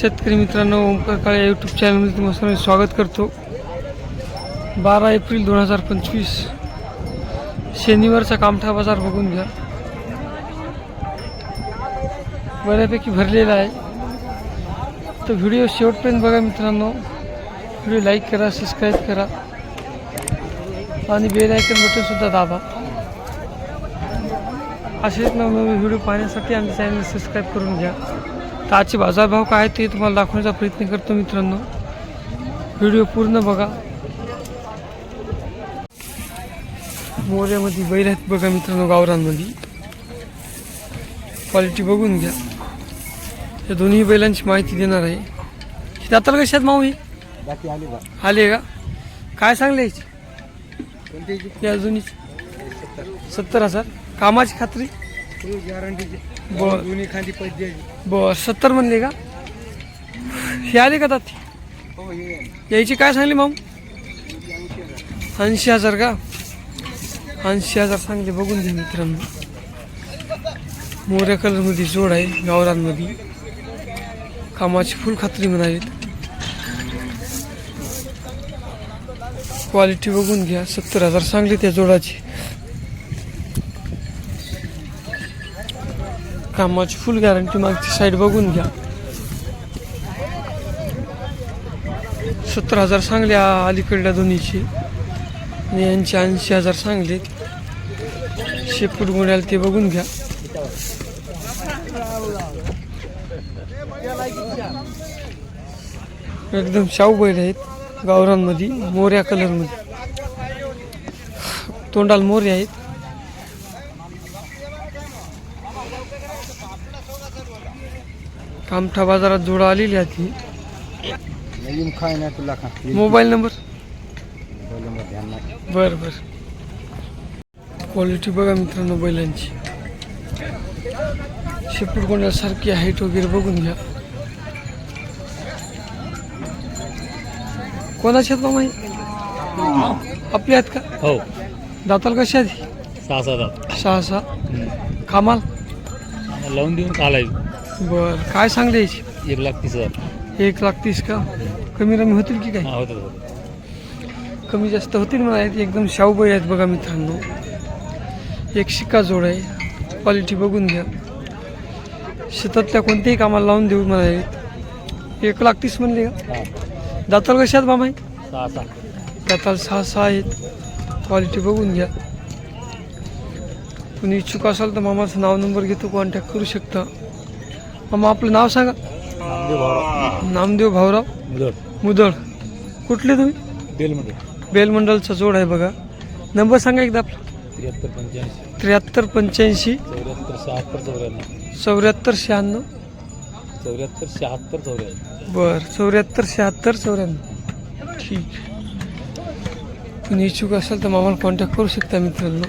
शेतकरी मित्रांनो ओंकार काळे यूट्यूब चॅनलमध्ये तुम्हाला सर्व स्वागत करतो. बारा एप्रिल दोन हजार पंचवीस शनिवारचा कामठा बाजार बघून घ्या. बऱ्यापैकी भरलेला आहे. तर व्हिडिओ शेवटपर्यंत बघा मित्रांनो. व्हिडिओ लाईक करा सबस्क्राईब करा. आणि बेल आयकन बटनसुद्धा दाबा. असेच नवनवे व्हिडिओ पाहण्यासाठी आमच्या चॅनल सबस्क्राईब करून घ्या. तर आजचे बाजारभाव काय ते तुम्हाला दाखवण्याचा प्रयत्न करतो मित्रांनो. व्हिडिओ पूर्ण बघा. मोऱ्यामध्ये बैल आहेत बघा मित्रांनो गावरांमध्ये क्वालिटी बघून घ्या. या दोन्ही बैलांची माहिती देणार आहे. ही दाताला कशात माऊ ही बाकी आली का? काय सांगले याची? या दोन्ही सत्तर. हजार. कामाची खात्री? गॅरंटीची बर दोन्ही खांदी पैसे बर सत्तर म्हणले का? हे आले का दाती? हो हे यायची काय सांगली मग ऐंशी हजार का? ऐंशी हजार सांगले बघून घे मित्रांनो. मोऱ्या कलरमध्ये जोड आहे गावरांमध्ये कामाची फुल खात्री म्हणावीत. क्वालिटी बघून घ्या सत्तर हजार सांगली त्या जोडाची. कामाची फुल गॅरंटी मागची साईड बघून घ्या. सत्तर हजार सांगले अलीकडल्या दोन्हीची. आणि यांचे ऐंशी हजार सांगले. शेपूट गुण्याला ते बघून घ्या. एकदम शाहू बैल आहेत. गावरांमध्ये मोऱ्या कलरमध्ये तोंडाला मोरे आहेत. कामठा बाजारात जोडा आलेली आहे ती. नवीन खाय ना तुला खा मोबाईल नंबर? बर बर. क्वालिटी बघा मित्रांनो बैलांची. शेपूट कोणासारखी हाईट वगैरे बघून घ्या. कोणाची आहेत मामा हे? आपली आहेत का? हो. दाताल कशी आहेत सहा सात आठ सहा सहा. कामाल? लावून देऊन कालायचं बर काय सांगले याची? एक लाख तीस हजार. एक लाख तीस का? कमी रमी होतील की काय? हा होतं होतं कमी जास्त होतील म्हणा आहेत एकदम शाहू बैल आहेत बघा मित्रांनो. एक शिक्का जोड आहे. क्वालिटी बघून घ्या. शेतातल्या कोणत्याही कामाला लावून देऊ म्हणाले एक लाख तीस म्हणले का? हा. दाताल कशात मामा आहे सहा सहा. दाताल सहा सहा आहेत. क्वालिटी बघून घ्या. तुम्ही इच्छुक असाल तर मामाचं नाव नंबर घेतो कॉन्टॅक्ट करू शकता. मामा आपलं नाव सांगा. नामदेव भाऊ नामदेव भाऊराव. मुदळ. मुदळ. कुठले तुम्ही? बेलमध्ये बेलमंडलचा जोड आहे बघा. नंबर सांगा एकदा आपला. त्र्याहत्तर पंच्याऐंशी. त्र्याहत्तर पंच्याऐंशी. चौऱ्याहत्तर शहात्तर चौऱ्याण्णव. चौऱ्याहत्तर शहाण्णव. चौऱ्याहत्तर शहात्तर चौऱ्याण्णव. बर चौऱ्याहत्तर शहात्तर चौऱ्याण्णव. ठीक. तुम्ही इच्छुक असाल तर मामाला कॉन्टॅक्ट करू शकता मित्रांनो.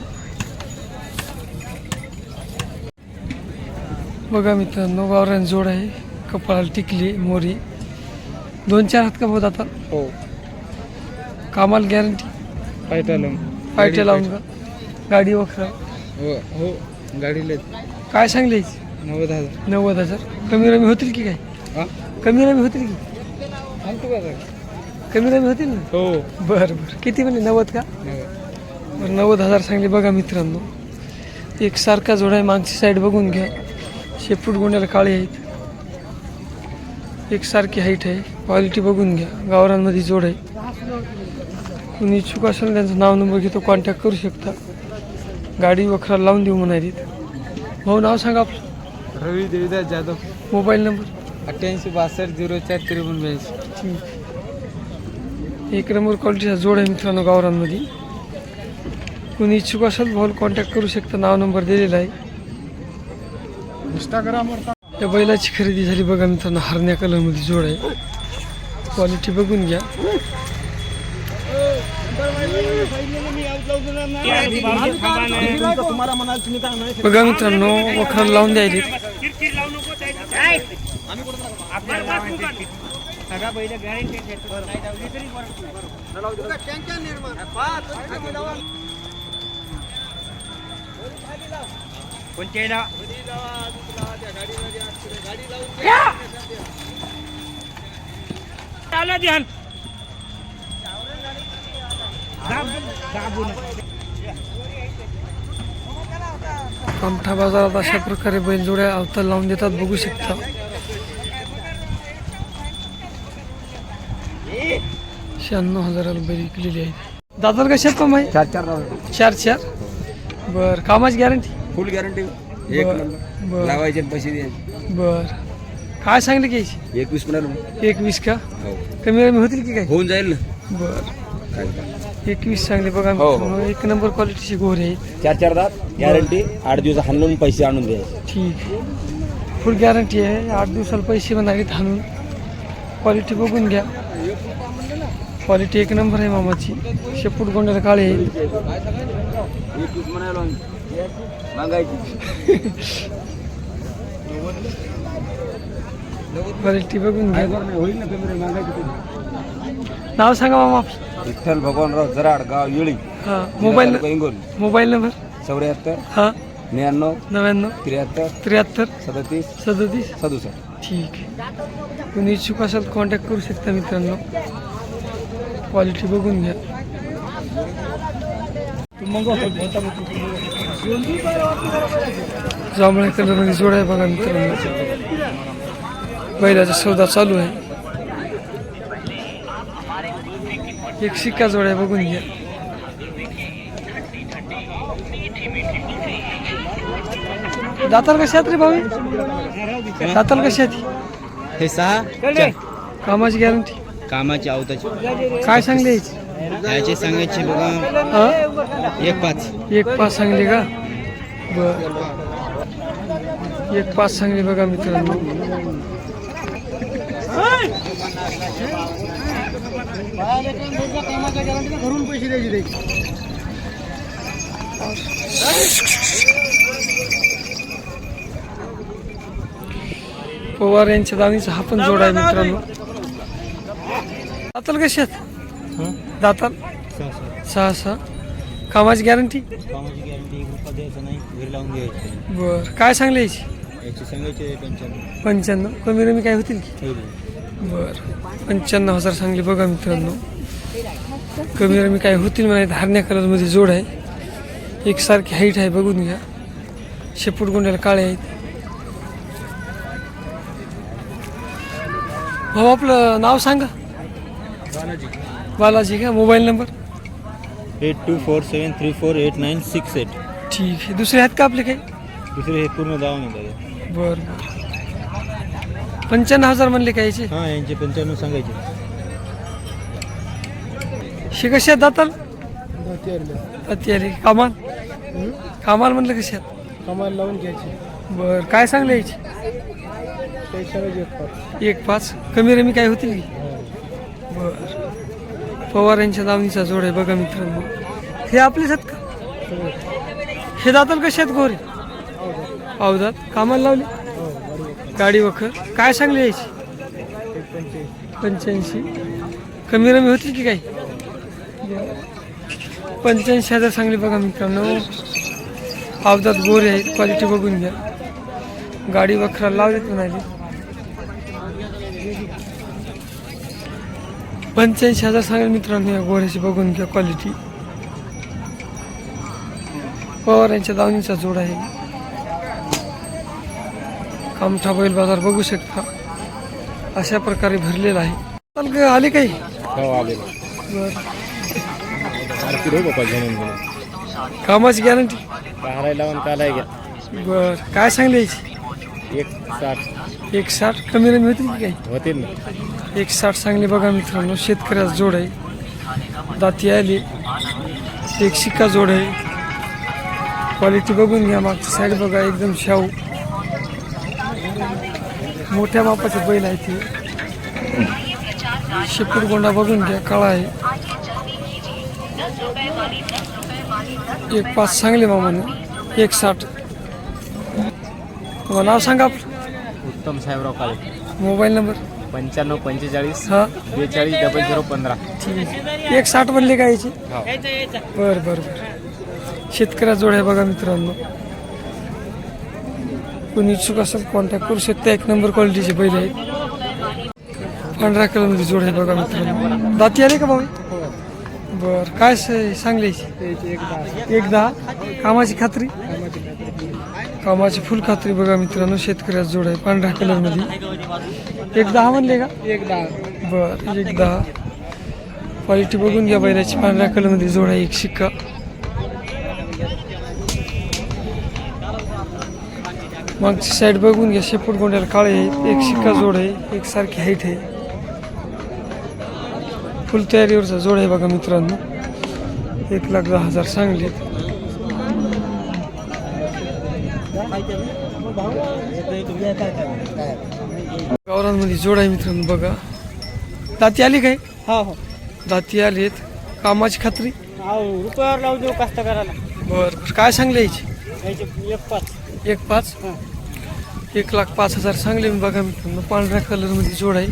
बघा मित्रांनो गावरान जोड आहे कपाळाला टिकली मोरी. दोन चार हात का होत आता. हो. कामाला गॅरंटी पायटाला पायट्या लावून का? गाडी वखरा. हो हो गाडीला. काय सांगले नव्वद हजार. नव्वद हजार. कमी रमी होतील की काय? कमी रमी होतील की? सांगतो का कमी रमी होतील ना? हो. बरं बरं. किती म्हणजे नव्वद का? बरं नव्वद हजार सांगले बघा मित्रांनो. एक सारखा जोड आहे मागची साईड बघून घ्या. शेपूट गोंड्याला काळे आहेत. एक सारखी हाईट आहे. क्वालिटी बघून घ्या. गावरांमध्ये जोड आहे. कुणी इच्छुक असेल त्यांचं नाव नंबर घेतो कॉन्टॅक्ट करू शकता. गाडी वखरा लावून देऊ म्हणालीत भाऊ नाव सांगा आपलं. रवी देवीदास जाधव. Mobile number. अठ्ठ्याऐंशी बासष्ट झिरो चार त्रेपन्न ब्याऐंशी. एक नंबर क्वालिटीचा जोड आहे मित्रांनो गावरांमध्ये कुणी इच्छुक असेल भाऊ कॉन्टॅक्ट करू शकता. नाव नंबर दिलेला आहे. इंस्टाग्रामवर या बैलाची खरेदी झाली बघा मित्रांनो हरण्या कलरमध्ये जोड आहे. क्वालिटी बघून घ्या. बघा मित्रांनो वखर लावून द्यायले. आला ध्यान. कामठा बाजारात अशा प्रकारे बैलजोड्या अवताल लावून देतात बघू शकता. शहाण्णव हजाराला बैल विकलेली आहेत. दादर कशात कम आहे चार चार. चार चार. बर कामाची गॅरंटी? फुल गॅरंटी एक बर नंबर बर. लावायचे पैसे द्यायचे. बर. काय सांगले घ्यायची एकवीस मिनिट एकवीस का? हो. कमी कमी होतील की काय? होऊन जाईल ना. बर. काय एकवीस चांगले बघा. हो, हो. मित्रांनो. एक नंबर क्वालिटीची गोरे आहेत चार चार दात गॅरंटी आठ दिवस हाणून पैसे आणून द्यायचे. ठीक फुल गॅरंटी आहे. आठ दिवसाला पैसे म्हणाले आणून क्वालिटी बघून घ्या. क्वालिटी एक नंबर आहे मामाची. शेपूट गोंड्याला काळे आहे एकवीस मागायची बघून घ्या. होईल ना कमी मागायची नाव सांगा मामा. विठ्ठल भगवानराव जराड गाव येळी. हां मोबाईल इंगोल मोबाईल नंबर? चौऱ्याहत्तर हां. त्र्याण्णव नव्याण्णव. त्र्याहत्तर त्र्याहत्तर. सदतीस सदतीस. सदुसष्ट. ठीक आहे. तुम्ही इच्छुक असाल कॉन्टॅक्ट करू शकता मित्रांनो. क्वालिटी बघून घ्या. जांभळ्या कलरमध्ये जोड आहे बघा मित्रांनो. बैलाचा सौदा चालू आहे. एक शिक्का जोड आहे बघून घ्या. दाताल कशी आहेत रे भाऊ? दाताल कशी आहेत? हे सहा? कामाची गॅरंटी कामाची आवताची. काय सांगले? याची? याचे सांगायचे बघा. हा? एक पाच. एक पाच सांगले का? बर. एक पाच सांगले बघा मित्रांनो. पवार यांच्या दाणीचा हा पण जोड आहे मित्रांनो. दाताल कशी आहेत? दाताल? सहा सहा. कामाची गॅरंटी कामाची गॅरंटी एक रुपया द्यायचा नाही घरी लावून द्यायची बर. काय सांगले याची? याचे सांगायचे पंच्याण्णव. पंच्याण्णव. कमी कमी काय होतील की? बर. पंच्याण्णव हजार सांगले बघा मित्रांनो. कमी कमी काय होतील म्हणाले हरण्या कलरमध्ये जोड आहे. एकसारखी हाईट आहे बघून घ्या. शेपूट गोंड्याला काळे आहेत. भाऊ आपलं नाव सांगा. बालाजी का? Mobile number? Eight two four seven three four eight nine six eight. ठीक आहे. दुसरे आहेत का आपले काही? दुसरे हे पूर्ण दावा दादा बर बर. पंच्याण्णव हजार म्हणले का याचे? हां यांचे पंच्याण्णव सांगायचे. शे कशी आहेत दाताल अरे कामाल. कामाल म्हणलं कशी आहेत? कमाल लावून घ्यायची. बर काय सांगलं याची? पैशाला एक पाच. कमी रमी काय होतील की? बर. पवार यांच्या दावणीचा जोड आहे बघा मित्रांनो. हे आपलेच आहेत का? हे जातात कसे आहेत गोरे? अवधात कामाला लावले? गाडी वखर. काय सांगली यायची? पंच्याऐंशी. कमी रमी होतील की काही? पंच्याऐंशी हजार सांगली बघा मित्रांनो. अवधात गोरे आहेत. क्वालिटी बघून घ्या. गाडी वखरा लावलेत म्हणाली. पंच्याऐंशी हजार सांगेल मित्रांनो या गोऱ्याची बघून घ्या क्वालिटी पवार यांच्या दावणीचा जोड आहे. कामठा बैल बाजार बघू शकता. अशा प्रकारे भरलेला आहे. चाल ग, आले काही? हो कामाची गॅरंटी बर. काय सांगले एक साठ. एक साठ? कमी रमी होतील की काही? होतील ना. एक साठ चांगले बघा मित्रांनो शेतकऱ्याचा जोड आहे. दाती आली. एक शिक्का जोड आहे. क्वालिटी बघून घ्या मागची साईड बघा एकदम शाहू. मोठ्या मापाचे बैल आहे ते. शेपूट गोंडा बघून घ्या काळा आहे. एक पाच चांगले मामाने एक साठ तुम्हाला नाव सांगा आपलं. उत्तम साहेबराव काळे. Mobile number. पंच्याण्णव पंचेचाळीस हा. बेचाळीस डबल झिरो पंधरा. ठीक. आहे एक साठ बनले का याचे? बर बर बर. शेतकऱ्या जोड आहे बघा मित्रांनो. कोणी इच्छुक असेल कॉन्टॅक्ट करू शकता. एक नंबर क्वालिटीचे बैल आहेत पांढऱ्या कलरमध्ये जोड आहे बघा मित्रांनो. दाती आले का भाऊ? बर काय स- सांगले? एक दहा. कामाची खात्री? कामाची फुल खात्री बघा मित्रांनो शेतकऱ्याचा जोड आहे पांढऱ्या कलरमध्ये. एक दहा म्हणले का? एक दहा. बर एक दहा. क्वालिटी बघून घ्या बैलाची पांढऱ्या कलरमध्ये जोड आहे एक शिक्का. मागची साईड बघून घ्या शेपूट गोंड्याला काळे आहे एक शिक्का जोड आहे एक सारखी हाईट आहे. फुल तयारीवरचा जोड आहे बघा मित्रांनो. एक लाख दहा हजार सांगलेत. गावरांमध्ये जोड आहे मित्रांनो बघा. दाती आली काय? हो हो. दाती आलीत. कामाची खात्री? हो रुपयावर लावू देऊ कास्तकाराला? बर काय सांगले याची? एक पाच. एक पाच? हां. एक लाख पाच हजार सांगले मी बघा मित्रांनो. पांढऱ्या कलरमध्ये जोड आहे.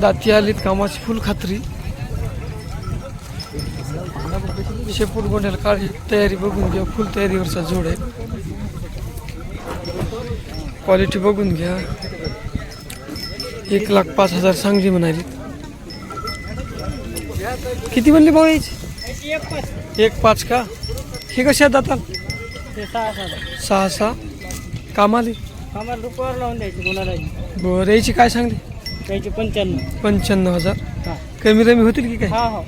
दाती आलीत कामाची फुल खात्री. शेपूट गोंड्याला काळी तयारी बघून घ्या. फुल तयारीवरचा जोड आहे. क्वालिटी बघून घ्या. एक लाख पाच हजार सांगली म्हणाली. किती म्हणले भाऊ याची एक पाच एक पाच का? हे कशा आहेत आता ते सहा सहा. कामाली? बरं याची काय सांगली? त्याचे पंच्याण्णव पंच्याण्णव हजार कमी रमी होतील की काय? हा हो.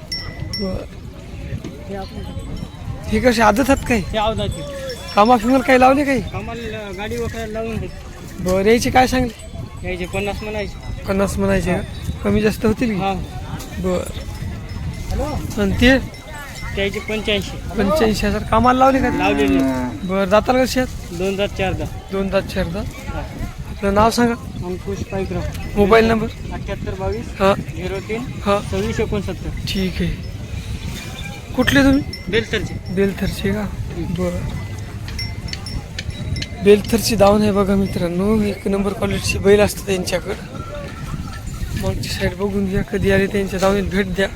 हे कसे आदत आहेत काय? हे अवधाचे कामा फिमल काही लावले काही? आम्हाला गाडी वगैरे लावून बरं याची काय सांगली? यायचे पन्नास म्हणायचे. पन्नास म्हणायचे का? कमी जास्त होतील की? हा. बरं. आणि ते? त्याचे पंच्याऐंशी. पंच्याऐंशी हजार कामाला लावले का लावलेले बरं जाताल कसे आहेत दोन हजार चार दहा दोन तास चार दहा आपलं नाव सांगा. अंकुश पाईकराव. Mobile number? अठ्ठ्याहत्तर बावीस हां. झिरो तीन हां. सव्वीस एकोणसत्तर. ठीक आहे. कुठले तुम्ही? बेलसरचे बेलथरचे का? बरं. बेलथरची दावण आहे बघा मित्रांनो. एक नंबर क्वालिटीची बैल असतं त्यांच्याकडं. मागची साईड बघून घ्या कधी आले त्यांच्या दावणीत भेट द्या.